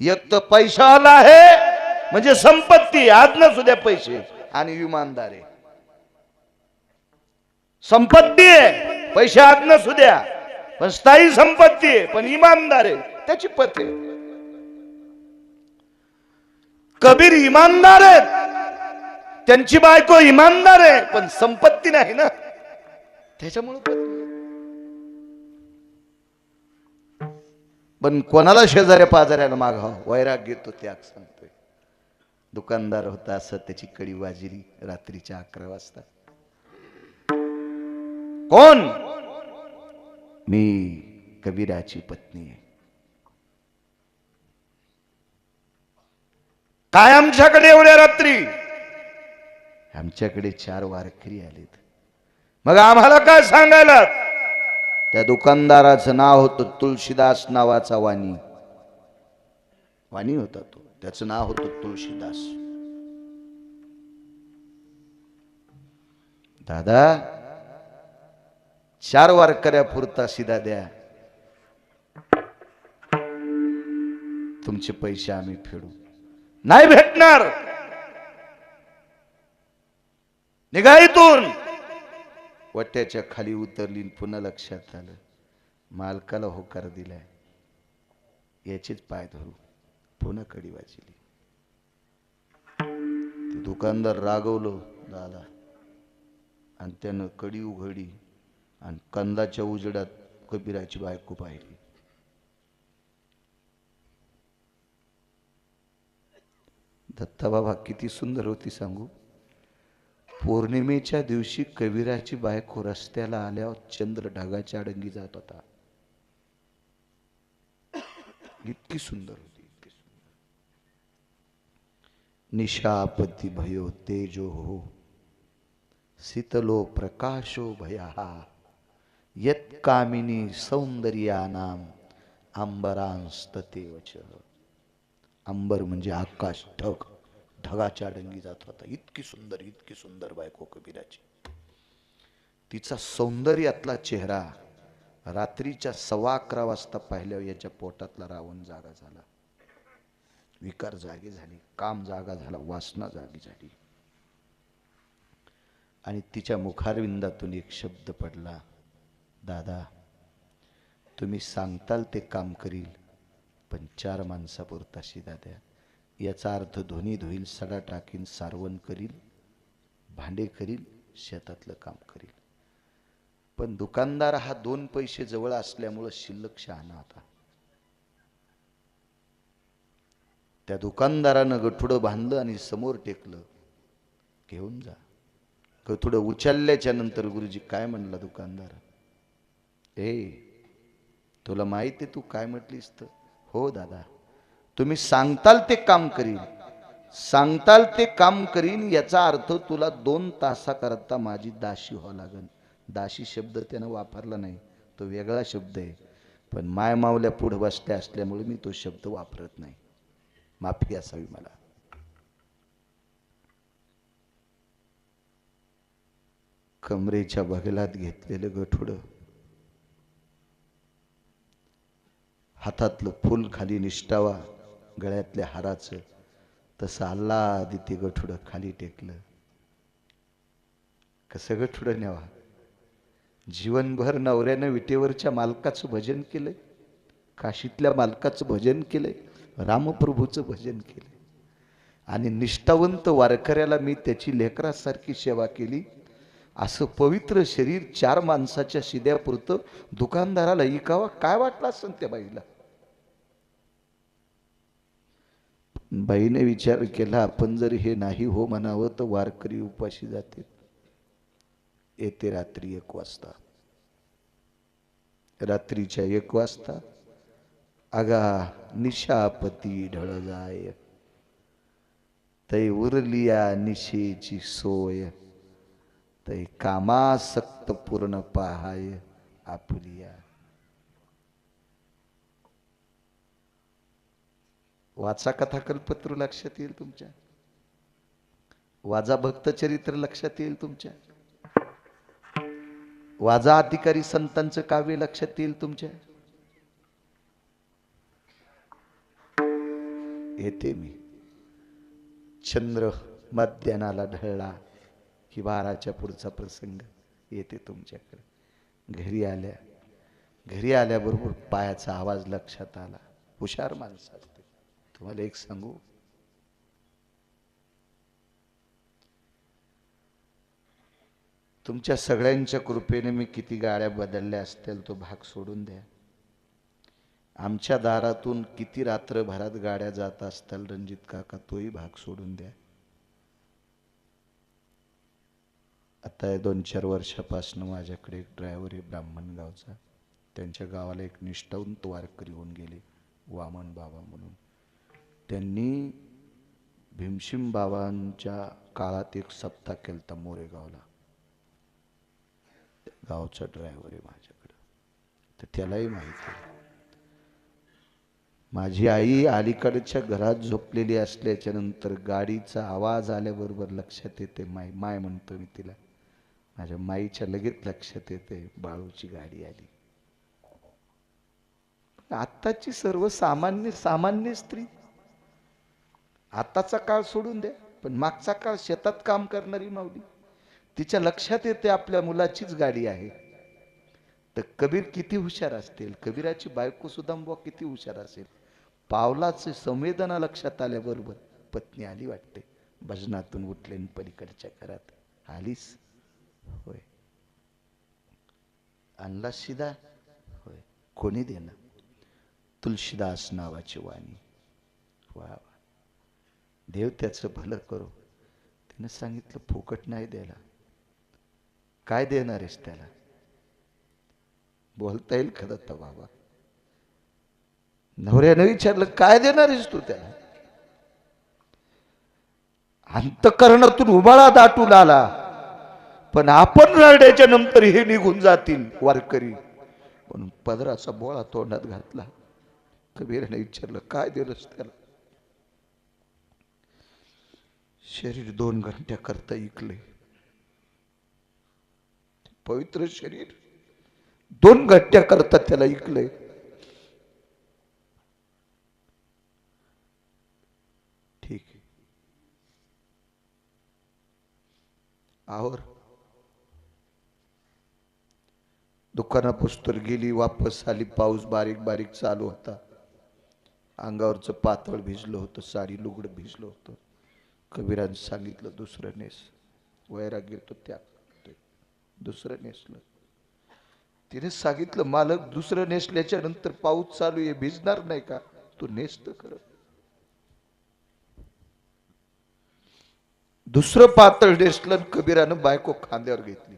एक तर पैसा आला आहे म्हणजे संपत्ती आज न सुद्या पैसे. आणि विमानदार आहे संपत्ती आहे पैसे आज न सुद्या. पण स्थायी संपत्ती आहे पण इमानदार. आहे त्याची पत आहे. कबीर इमानदार आहेत. त्यांची बायको इमानदार आहे पण संपत्ती नाही ना. त्याच्यामुळे पण कोणाला शेजाऱ्या पाजाऱ्याला मागाव? वैराग घेतो त्याग सांगतोय. दुकानदार होता असं त्याची कडी वाजिली रात्रीच्या अकरा वाजता. कोण? मी कबीराची पत्नी आहे. काय आमच्याकडे एवढ्या रात्री? आमच्याकडे चार वारकरी आलेत. मग आम्हाला काय सांगायला त्या दुकानदाराचं नाव होतं तुलसीदास नावाचा वाणी. वाणी होता तो. त्याचं नाव होतं तुलसीदास. दादा चार वारकऱ्या पुरता सिदा द्या. तुमचे पैसे आम्ही फेडू. नाही भेटणार. निघा इथून. वट्याच्या खाली उतरली पुन्हा लक्षात आलं. मालकाला होकार दिलाय. याचेच पाय धरू पुन्हा कडी वाजली. दुकानदार रागवलो दादा. आणि त्यानं कडी उघडी आणि कंदाच्या उजडात कबीराची बायको पाहिली. दत्ताबाबा किती सुंदर होती सांगू? पौर्णिमेच्या दिवशी कबीराची बायको रस्त्याला आल्यावर चंद्र ढगाच्या अडंगी जात होता. इतकी सुंदर होती इतकी सुंदर. निशापती भयो तेजो हो शीतलो प्रकाशो भया. यत कामिनी सौंदर्यानाम अंबरांस्ततेवच. अंबर म्हणजे आकाश ढग. ढगाच्या डंगी जात होता. इतकी सुंदर इतकी सुंदर बायको कबीराची. तिचा सौंदर्यातला चेहरा रात्रीच्या सव्वा अकरा वाजता पाहिल्यावर याच्या पोटातला रावण जागा झाला. विकार जागी झाली काम जागा झाला वासना जागी झाली. आणि तिच्या मुखारविंदातून एक शब्द पडला दादा तुम्ही सांगताल ते काम करील पण चार माणसापुरता शिदा द्या. याचा अर्थ धोनी धुईल सडा टाकीन सारवण करील भांडे करील शेतातलं काम करील. पण दुकानदार हा दोन पैसे जवळ असल्यामुळं शिल्लक शहाणा होता. त्या दुकानदारानं गठुडं बांधलं आणि समोर टेकलं घेऊन जा. गठुडं उचलल्याच्या नंतर गुरुजी काय म्हणला दुकानदार? ए तुला माहिती तू काय म्हटलीस तर? हो दादा. तुम्ही सांगताल ते काम करीन. सांगताल ते काम करीन याचा अर्थ तुला दोन तासाकरता माझी दाशी व्हावं लागन. दाशी शब्द त्यानं वापरला नाही. तो वेगळा शब्द आहे. पण माय मावल्या पुढं बसल्या असल्यामुळे मी तो शब्द वापरत नाही. माफी असावी मला. कमरेच्या बगलात घेतलेलं गठुडं. हातातलं फुल खाली निष्ठावा. गळ्यातल्या हाराचं तसं आल्हादी ते गठुडं खाली टेकलं. कसं गठुडं न्यावा? जीवनभर नवऱ्यानं विटेवरच्या मालकाचं भजन केलंय काशीतल्या मालकाचं भजन केलंय रामप्रभूचं भजन केलंय. आणि निष्ठावंत वारकऱ्याला मी त्याची लेकरासारखी सेवा केली. असं पवित्र शरीर चार माणसाच्या शिद्यापुरतं दुकानदाराला इकावा काय वाटलं असं त्या बाईला? बाईने विचार केला आपण जर हे नाही हो म्हणावं तर वारकरी उपाशी जाते येते रात्री एक वाजता. रात्रीच्या एक वाजता आगा निशापती ढळ जाय तै उरलिया निशेची सोय. तै कामासक्त पूर्ण पाहाय आपुलिया वाचा कथाकल्पत्र लक्षात येईल तुमच्या. वाजा भक्त चरित्र लक्षात येईल तुमच्या. वाजा अधिकारी संतांचं काव्य लक्षात येईल तुमच्या. येते मी. चंद्र मध्यानाला ढळला की बाराच्या पुढचा प्रसंग येते तुमच्याकडे. घरी आल्या घरी आल्याबरोबर पायाचा आवाज लक्षात आला. हुशार माणसाचा. तुम्हाला एक सांगू? तुमच्या सगळ्यांच्या कृपेने मी किती गाड्या बदलल्या असतील तो भाग सोडून द्या. आमच्या दारातून किती रात्रभरात गाड्या जात असतील रणजित काका तोही भाग सोडून द्या. आता या दोन चार वर्षापासून माझ्याकडे एक ड्रायव्हर आहे ब्राह्मण गावचा त्यांच्या गावाला एक निष्ठावंत वारकरी होऊन गेले वामन बाबा म्हणून. त्यांनी भीमसिंग बाबांच्या काळात एक सप्ताह केला होता मोरेगावला गावचा ड्रायव्हर आहे माझ्याकडं. तर त्यालाही माहिती आहे. माझी आई अलीकडच्या घरात झोपलेली असल्याच्या नंतर गाडीचा आवाज आल्याबरोबर लक्षात येते माय माय म्हणतो मी तिला. माझ्या माईच्या लगेच लक्षात येते बाळूची गाडी आली. आत्ताची सर्वसामान्य सामान्य स्त्री आताचा काळ सोडून द्या पण मागचा काळ शेतात काम करणारी माऊली. तिच्या लक्षात येते आपल्या मुलाचीच गाडी आहे. तर कबीर किती हुशार असतील? कबीराची बायको सुद्धा बुवा किती हुशार असेल? पावलाचे संवेदना लक्षात आल्याबरोबर पत्नी आली वाटते. भजनातून उठले आणि पलीकडच्या घरात आलीस? होय. आणला शिदा? होय. कोणी देणार तुलशीदास नावाची वाणी. वा वा. देव त्याचं भलं करो. त्यानं सांगितलं फुकट नाही द्यायला. काय देणार आहेस त्याला? बोलता येईल खरं तर बाबा. नवऱ्यानं विचारलं काय देणार आहेस तू त्याला? अंतकरणातून उबाळा दाटून आला. पण आपण रडण्याच्या नंतर हे निघून जातील वारकरी. म्हणून पदराचा बोळा तोंडात घातला. कबीराने विचारलं काय दिलंस त्याला? शरीर दोन घंट्या करता इकले पवित्र शरीर दोन घंट्या करता त्याला इकले ठीक आहे. आवर. गेली वापस आली पाऊस बारीक बारीक चालू होता. अंगावरचं पातळ भिजलं होतं साडी लुगडं भिजलं होतं. कबीरान सांगितलं दुसरं नेस. वैराग्य तो त्याग दुसरं नेसलं. तिने सांगितलं मालक दुसरं नेसल्याच्या नंतर पाऊस चालू आहे भिजणार नाही का? तू नेसत खरं. दुसरं पातळ नेसलं आणि कबीरानं बायको खांद्यावर घेतली.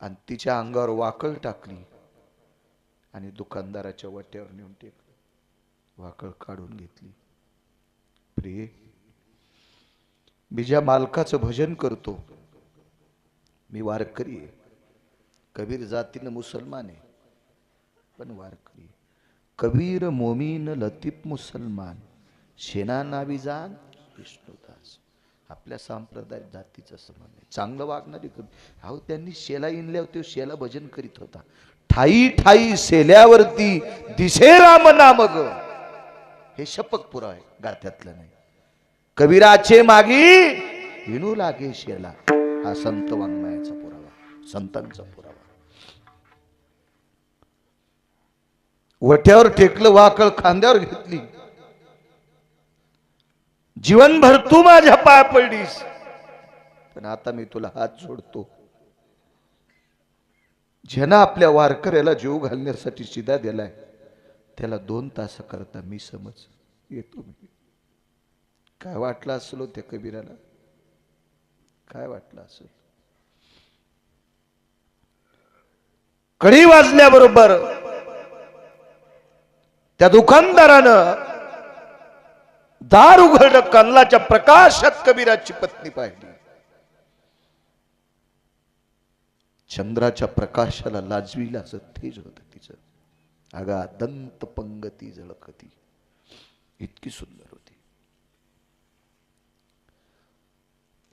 आणि तिच्या अंगावर वाकळ टाकली आणि दुकानदाराच्या वाट्यावर नेऊन टेकली वाकळ काढून घेतली. प्रिय मी ज्या मालकाचं भजन करतो मी वारकरी आहे. कबीर जातीनं मुसलमान आहे पण वारकरी कबीर मोमीन लतीफ मुसलमान शेना नावी जान विष्णुदास आपल्या सांप्रदाय जातीचा समान आहे. चांगलं वागणारी कबीर. अहो त्यांनी शेला इनल्या होत्या शेला भजन करीत होता. ठाई ठाई शेल्यावरती दिसे राम नाम ग हे शपक पुरा आहे गाथ्यातलं नाही. कबीराचे मागी हिणू लागे शेला हा संत वाङ्मयाचा पुरावा संतांचा पुरावा. वट्यावर टेकलं वाकळ खांद्यावर घेतली. जीवनभर तू माझ्या पाय पडलीस. पण आता मी तुला हात सोडतो ज्यानं आपल्या वारकऱ्याला जीव घालण्यासाठी शिदा दिलाय त्याला दोन तास करता मी समज येतो मी. काय वाटलं असलो त्या कबीराला? काय वाटलं असेल? कडी वाजल्याबरोबर त्या दुकानदारानं दार उघडलं कल्लाच्या प्रकाशात कबीराची पत्नी पाहिली. चंद्राच्या प्रकाशाला लाजवीला असं तेज होत. अगा दंत पंगती झळकती. इतकी सुंदर होती.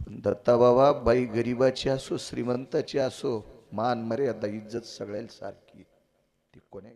दत्ता बाबा बाई गरीबाची असो श्रीमंताची असो मान मर्यादा इज्जत सगळ्याला सारखी ती कोणी